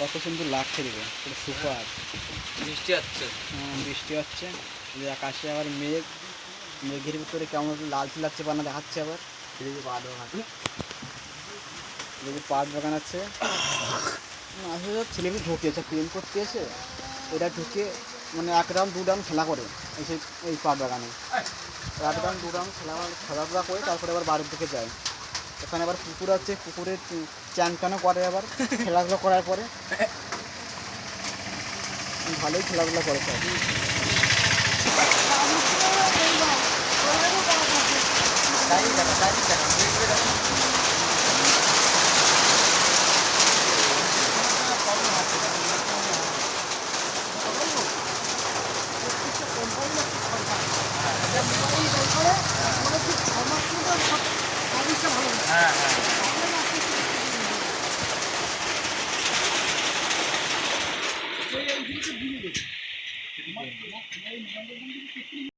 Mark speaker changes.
Speaker 1: কত সুন্দর লাগছে দেখে পুরো সুপার।
Speaker 2: বৃষ্টি হচ্ছে।
Speaker 1: হ্যাঁ বৃষ্টি হচ্ছে। আকাশে আবার মেঘ মেঘের ভিতরে কেমন লালচে লাগছে বানা দেখাচ্ছে আবার। এদিকে পাট বাগান। এদিকে পাট বাগান আছে। আসলে ছেলেকে ঢুকিয়েছে প্রেম করতে এসে এটা ঢুকে মানে এক রাউন্ড দু রাউন্ড খেলা করে এই এই পাট বাগানে। এক রাউন্ড দু রাউন্ড খেলা খেলাধুলা করে তারপরে আবার বাড়ির দিকে যায়। ওখানে আবার পুকুর আছে পুকুরে চান টানও করে আবার? খেলাধুলো করার পরে। ভালোই খেলাধুলো করে সব।
Speaker 2: হ্যাঁ